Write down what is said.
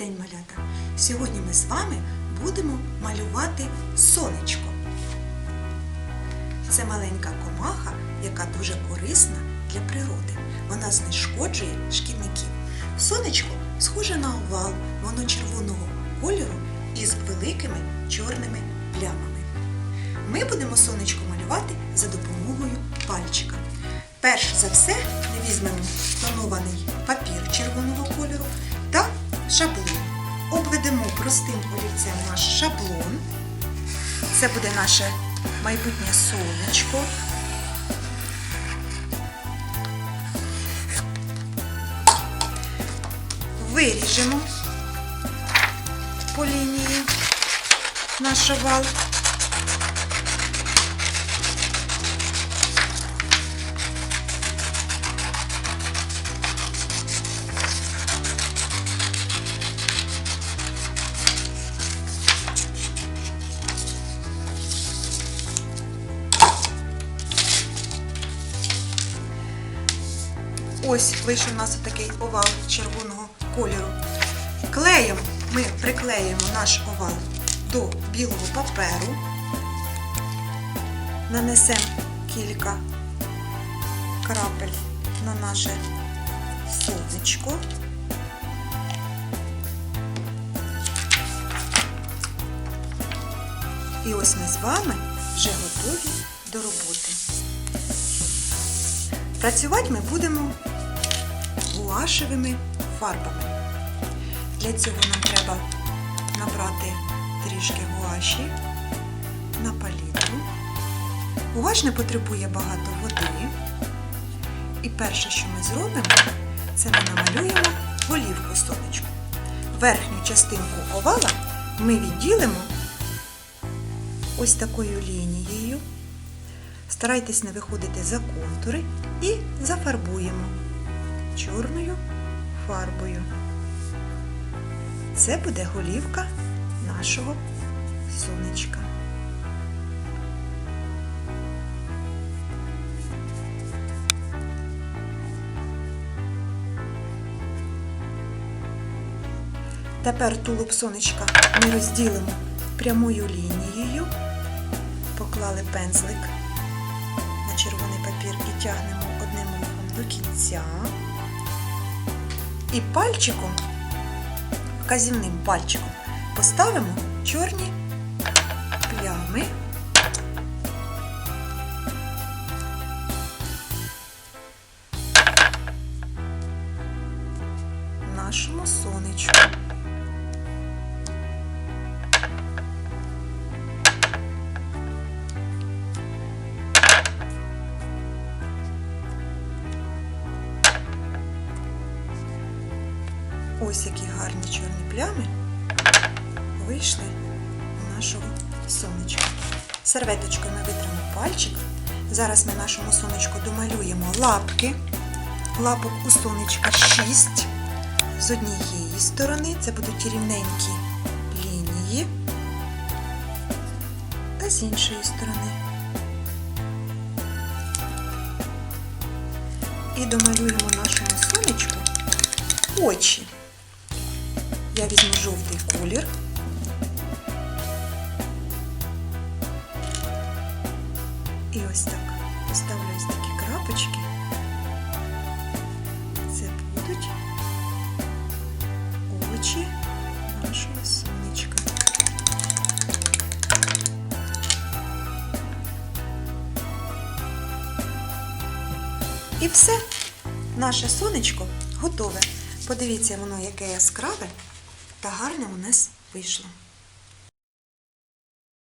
день, малята! Сьогодні ми з вами будемо малювати сонечко. Це маленька комаха, яка дуже корисна для природи. Вона знешкоджує шкідників. Сонечко схоже на овал, воно червоного кольору із великими чорними плямами. Ми будемо сонечко малювати за допомогою пальчика. Перш за все ми візьмемо тонований папір червоного кольору та шаблон. Обведемо простим олівцем наш шаблон. Це буде наше майбутнє сонечко. Виріжемо по лінії наш овал. Ось вийшов у нас такий овал червоного кольору. Клеєм ми приклеїмо наш овал до білого паперу, нанесемо кілька крапель на наше сонечко. І ось ми з вами вже готові до роботи. Працювати ми будемо гуашевими фарбами. Для цього нам треба набрати трішки гуаші на палітру. Гуаш не потребує багато води. І перше, що ми зробимо, це ми намалюємо голівку сонечку. Верхню частинку овала ми відділимо ось такою лінією. Старайтесь не виходити за контури і зафарбуємо чорною фарбою. Це буде голівка нашого сонечка. Тепер тулуб сонечка ми розділимо прямою лінією, поклали пензлик на червоний папір і тягнемо одним рухом до кінця. І пальчиком, вказівним пальчиком, поставимо чорні плями. Нашому сонечку. Ось які гарні чорні плями вийшли у нашого сонечка. Серветочкою ми витримо пальчик. Зараз ми нашому сонечку домалюємо лапки. Лапок у сонечка 6. З однієї сторони це будуть рівненькі лінії, та з іншої сторони. І домалюємо нашому сонечку очі. Я візьму жовтий колір. І ось так поставлю ось такі крапочки. Це будуть очі нашого сонечка. І все, наше сонечко готове. Подивіться воно, яке яскраве та гарне у нас вийшло.